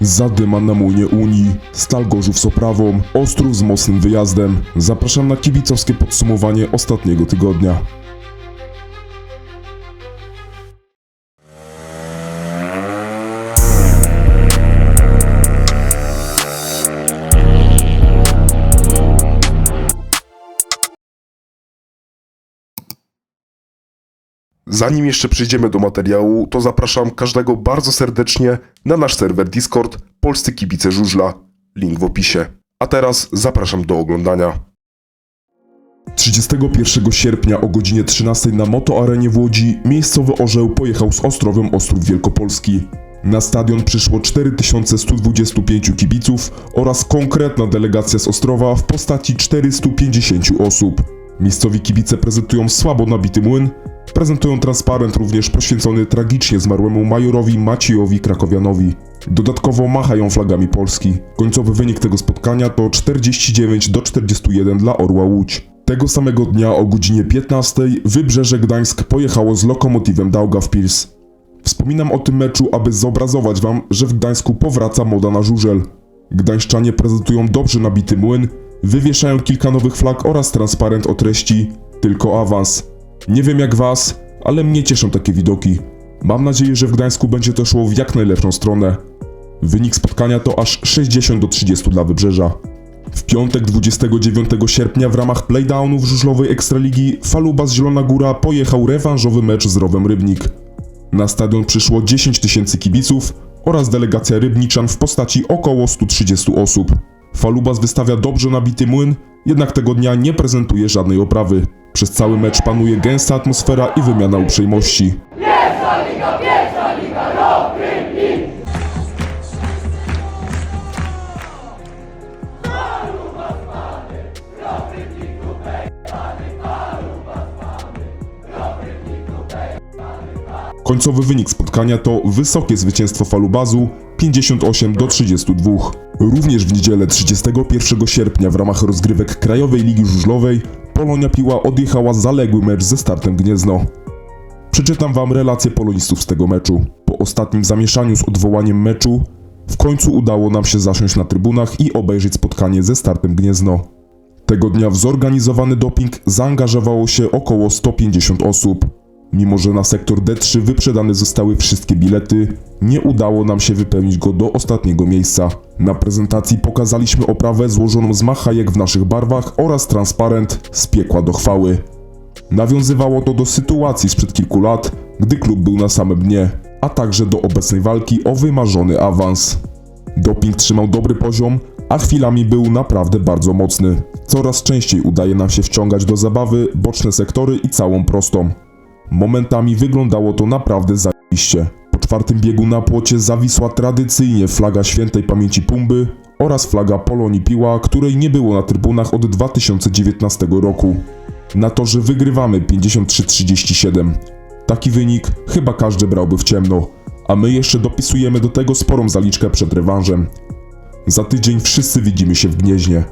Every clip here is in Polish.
Zadyma na młynie Unii, Stal Gorzów z oprawą, Ostrów z mocnym wyjazdem. Zapraszam na kibicowskie podsumowanie ostatniego tygodnia. Zanim jeszcze przejdziemy do materiału, to zapraszam każdego bardzo serdecznie na nasz serwer Discord Polscy Kibice Żużla. Link w opisie. A teraz zapraszam do oglądania. 31 sierpnia o godzinie 13 na Motoarenie w Łodzi miejscowy orzeł pojechał z Ostrowem Ostrów Wielkopolski. Na stadion przyszło 4125 kibiców oraz konkretna delegacja z Ostrowa w postaci 450 osób. Miejscowi kibice prezentują słabo nabity młyn, prezentują transparent również poświęcony tragicznie zmarłemu majorowi Maciejowi Krakowianowi. Dodatkowo machają flagami Polski. Końcowy wynik tego spotkania to 49 do 41 dla Orła Łódź. Tego samego dnia o godzinie 15 Wybrzeże Gdańsk pojechało z Lokomotywem Daugavpils. Wspominam o tym meczu, aby zobrazować wam, że w Gdańsku powraca moda na żużel. Gdańszczanie prezentują dobrze nabity młyn, wywieszają kilka nowych flag oraz transparent o treści Tylko awans. Nie wiem jak was, ale mnie cieszą takie widoki. Mam nadzieję, że w Gdańsku będzie to szło w jak najlepszą stronę. Wynik spotkania to aż 60 do 30 dla Wybrzeża. W piątek 29 sierpnia w ramach playdownów żużlowej Ekstraligi Faluba z Zielona Góra pojechał rewanżowy mecz z Rowem Rybnik. Na stadion przyszło 10 tysięcy kibiców oraz delegacja rybniczan w postaci około 130 osób. Falubas wystawia dobrze nabity młyn, jednak tego dnia nie prezentuje żadnej oprawy. Przez cały mecz panuje gęsta atmosfera i wymiana uprzejmości. Końcowy wynik spotkania to wysokie zwycięstwo Falubazu 58 do 32. Również w niedzielę 31 sierpnia w ramach rozgrywek Krajowej Ligi Żużlowej Polonia Piła odjechała zaległy mecz ze startem Gniezno. Przeczytam wam relację polonistów z tego meczu. Po ostatnim zamieszaniu z odwołaniem meczu w końcu udało nam się zasiąść na trybunach i obejrzeć spotkanie ze startem Gniezno. Tego dnia w zorganizowany doping zaangażowało się około 150 osób. Mimo, że na sektor D3 wyprzedane zostały wszystkie bilety, nie udało nam się wypełnić go do ostatniego miejsca. Na prezentacji pokazaliśmy oprawę złożoną z machajek w naszych barwach oraz transparent z piekła do chwały. Nawiązywało to do sytuacji sprzed kilku lat, gdy klub był na samym dnie, a także do obecnej walki o wymarzony awans. Doping trzymał dobry poziom, a chwilami był naprawdę bardzo mocny. Coraz częściej udaje nam się wciągać do zabawy boczne sektory i całą prostą. Momentami wyglądało to naprawdę zajebiście. Po czwartym biegu na płocie zawisła tradycyjnie flaga świętej pamięci Pumby oraz flaga Polonii Piła, której nie było na trybunach od 2019 roku. Na to, że wygrywamy 53-37. Taki wynik chyba każdy brałby w ciemno, a my jeszcze dopisujemy do tego sporą zaliczkę przed rewanżem. Za tydzień wszyscy widzimy się w Gnieźnie.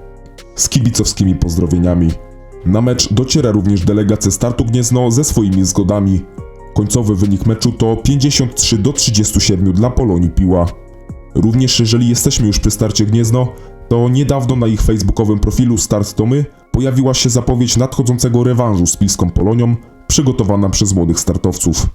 Z kibicowskimi pozdrowieniami. Na mecz dociera również delegacja Startu Gniezno ze swoimi zgodami. Końcowy wynik meczu to 53 do 37 dla Polonii Piła. Również jeżeli jesteśmy już przy starcie Gniezno, to niedawno na ich facebookowym profilu Start pojawiła się zapowiedź nadchodzącego rewanżu z Pilską Polonią, przygotowana przez młodych startowców.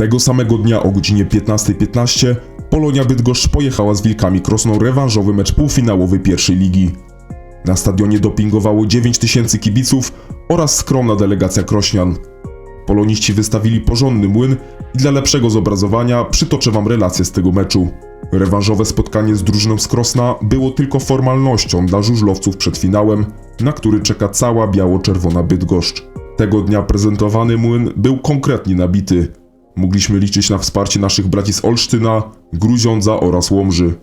Tego samego dnia o godzinie 15.15 Polonia Bydgoszcz pojechała z Wilkami Krosną rewanżowy mecz półfinałowy pierwszej ligi. Na stadionie dopingowało 9 tysięcy kibiców oraz skromna delegacja krośnian. Poloniści wystawili porządny młyn i dla lepszego zobrazowania przytoczę wam relację z tego meczu. Rewanżowe spotkanie z drużyną z Krosna było tylko formalnością dla żużlowców przed finałem, na który czeka cała biało-czerwona Bydgoszcz. Tego dnia prezentowany młyn był konkretnie nabity. Mogliśmy liczyć na wsparcie naszych braci z Olsztyna, Gruziądza oraz Łomży.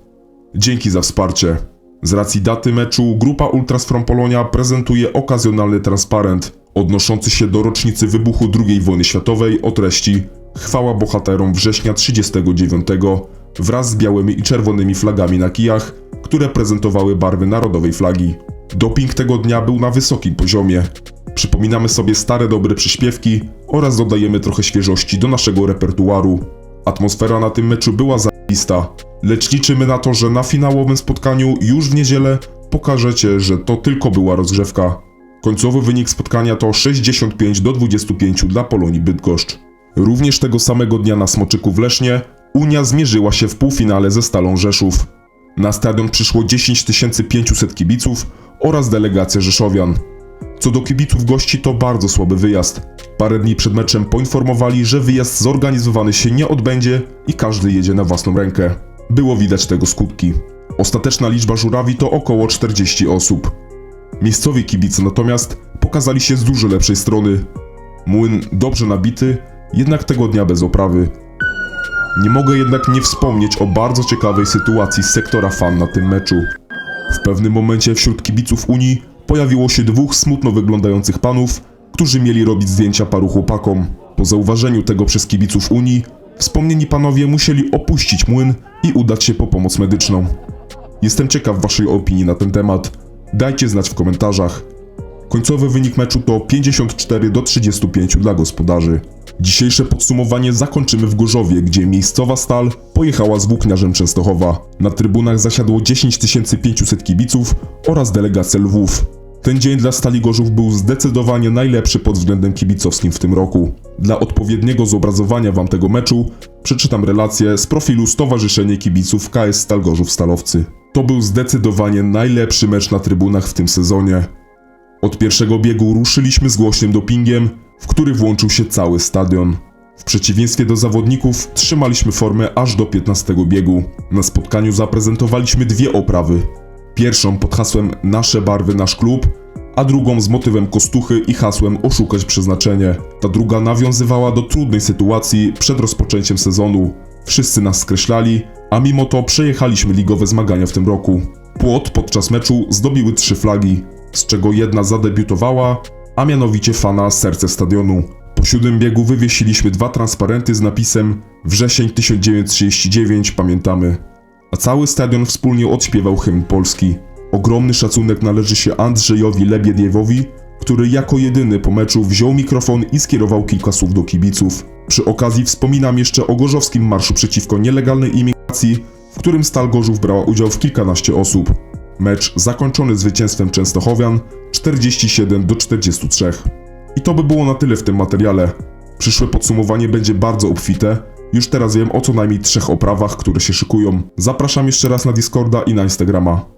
Dzięki za wsparcie. Z racji daty meczu grupa Ultras from Polonia prezentuje okazjonalny transparent odnoszący się do rocznicy wybuchu II wojny światowej o treści Chwała bohaterom września 39 wraz z białymi i czerwonymi flagami na kijach, które prezentowały barwy narodowej flagi. Doping tego dnia był na wysokim poziomie. Przypominamy sobie stare dobre przyśpiewki oraz dodajemy trochę świeżości do naszego repertuaru. Atmosfera na tym meczu była zajebista, lecz liczymy na to, że na finałowym spotkaniu już w niedzielę pokażecie, że to tylko była rozgrzewka. Końcowy wynik spotkania to 65 do 25 dla Polonii Bydgoszcz. Również tego samego dnia na Smoczyku w Lesznie Unia zmierzyła się w półfinale ze Stalą Rzeszów. Na stadion przyszło 10 500 kibiców oraz delegacja Rzeszowian. Co do kibiców gości to bardzo słaby wyjazd. Parę dni przed meczem poinformowali, że wyjazd zorganizowany się nie odbędzie i każdy jedzie na własną rękę. Było widać tego skutki. Ostateczna liczba żurawi to około 40 osób. Miejscowi kibice natomiast pokazali się z dużo lepszej strony. Młyn dobrze nabity, jednak tego dnia bez oprawy. Nie mogę jednak nie wspomnieć o bardzo ciekawej sytuacji z sektora fan na tym meczu. W pewnym momencie wśród kibiców Unii pojawiło się dwóch smutno wyglądających panów, którzy mieli robić zdjęcia paru chłopakom. Po zauważeniu tego przez kibiców Unii, wspomnieni panowie musieli opuścić młyn i udać się po pomoc medyczną. Jestem ciekaw waszej opinii na ten temat. Dajcie znać w komentarzach. Końcowy wynik meczu to 54 do 35 dla gospodarzy. Dzisiejsze podsumowanie zakończymy w Gorzowie, gdzie miejscowa stal pojechała z włókniarzem Częstochowa. Na trybunach zasiadło 10 500 kibiców oraz delegacja Lwów. Ten dzień dla Stali Gorzów był zdecydowanie najlepszy pod względem kibicowskim w tym roku. Dla odpowiedniego zobrazowania wam tego meczu przeczytam relację z profilu Stowarzyszenie Kibiców KS Stal Gorzów Stalowcy. To był zdecydowanie najlepszy mecz na trybunach w tym sezonie. Od pierwszego biegu ruszyliśmy z głośnym dopingiem, w który włączył się cały stadion. W przeciwieństwie do zawodników trzymaliśmy formę aż do 15 biegu. Na spotkaniu zaprezentowaliśmy dwie oprawy. Pierwszą pod hasłem Nasze barwy, nasz klub, a drugą z motywem kostuchy i hasłem Oszukać przeznaczenie. Ta druga nawiązywała do trudnej sytuacji przed rozpoczęciem sezonu. Wszyscy nas skreślali, a mimo to przejechaliśmy ligowe zmagania w tym roku. Płot podczas meczu zdobiły trzy flagi, z czego jedna zadebiutowała, a mianowicie fana Serce Stadionu. Po siódmym biegu wywiesiliśmy dwa transparenty z napisem Wrzesień 1939, pamiętamy. A cały stadion wspólnie odśpiewał hymn Polski. Ogromny szacunek należy się Andrzejowi Lebiediewowi, który jako jedyny po meczu wziął mikrofon i skierował kilka słów do kibiców. Przy okazji wspominam jeszcze o gorzowskim marszu przeciwko nielegalnej imigracji, w którym Stal Gorzów brała udział w kilkanaście osób. Mecz zakończony zwycięstwem Częstochowian 47 do 43. I to by było na tyle w tym materiale. Przyszłe podsumowanie będzie bardzo obfite. Już teraz wiem o co najmniej trzech oprawach, które się szykują. Zapraszam jeszcze raz na Discorda i na Instagrama.